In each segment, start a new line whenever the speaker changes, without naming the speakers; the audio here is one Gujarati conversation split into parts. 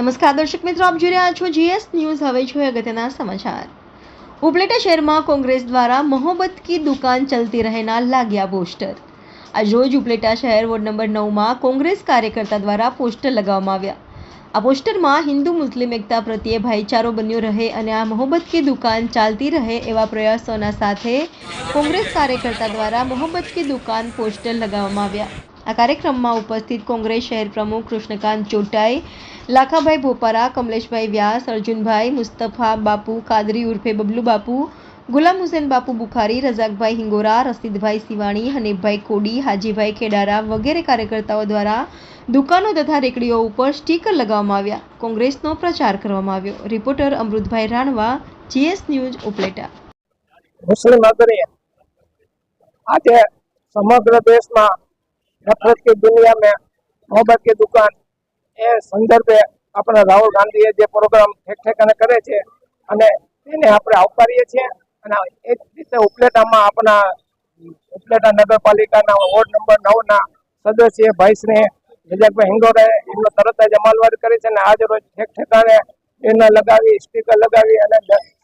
નમસ્કાર દર્શક મિત્રો, આપ જોઈ રહ્યા છો જીએસ ન્યૂઝ હવે છો અગત્યના સમાચાર. ઉપલેટા શહેરમાં કોંગ્રેસ દ્વારા મોહબ્બત કી દુકાન ચલતી રહેના લાગ્યા પોસ્ટર. આ રોજ ઉપલેટા શહેર વોર્ડ નંબર નવમાં કોંગ્રેસ કાર્યકર્તા દ્વારા પોસ્ટર લગાવવામાં આવ્યા. આ પોસ્ટરમાં હિન્દુ મુસ્લિમ એકતા પ્રત્યે ભાઈચારો બન્યો રહે અને આ મોહબ્બત કી દુકાન ચાલતી રહે એવા પ્રયાસોના સાથે કોંગ્રેસ કાર્યકર્તા દ્વારા મોહબ્બત કી દુકાન પોસ્ટર લગાવવામાં આવ્યા. આ કાર્યક્રમમાં ઉપસ્થિત કોંગ્રેસ શહેર પ્રમુખ કૃષ્ણકાંત ચોટાઈ, લાખાભાઈ ભોપારા, કમલેશભાઈ વ્યાસ, અર્જુનભાઈ મુસ્તફા બાપુ, કાદરી ઉર્ફે બબલુ બાપુ, ગુલામ હુસેન બાપુ બુખારી, રઝાકભાઈ હિંગોરા, રસીદભાઈ સિવાણી, હનીફભાઈ કોડી, હાજીભાઈ ખેડારા વગેરે કાર્યકર્તાઓ દ્વારા દુકાનો તથા રેકડીઓ ઉપર સ્ટીકર લગાવવામાં આવ્યા. કોંગ્રેસનો પ્રચાર કરવામાં આવ્યો. Reporter Amrutbhai Ranva, GS news, Upleta.
મુસ્લિમ આજે સમગ્ર દેશમાં नफरत की दुनिया में मोहब्बत की दुकान એ સંદર્ભે આપણા રાહુલ ગાંધીએ જે પ્રોગ્રામ ઠેક ઠેકાણે કરે છે અને તેને આપણે આવકારીએ છીએ અને એ જ રીતે ઉપલેટામાં આપણા ઉપલેટા નગરપાલિકાના વોર્ડ નંબર નવના સદસ્ય ભાઈશ્રી વિજયભાઈ હિંગોરે એમનો તરત જ અમલવારી કરે છે અને આજ રોજ ઠેક ઠેકાણે બેનર લગાવી સ્ટીકર લગાવી અને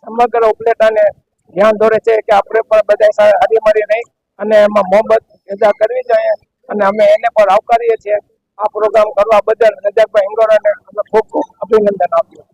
સમગ્ર ઉપલેટાને ધ્યાન દોરે છે કે આપણે પણ બધા સાથે હળીમળી રહી અને એમાં મોહબ્બત પેદા કરવી જોઈએ અને અમે એને પણ આવકારીએ છીએ. આ પ્રોગ્રામ કરવા બદલ નજાકભાઈ હિંગોરાને અમે ખૂબ ખૂબ અભિનંદન આપ્યું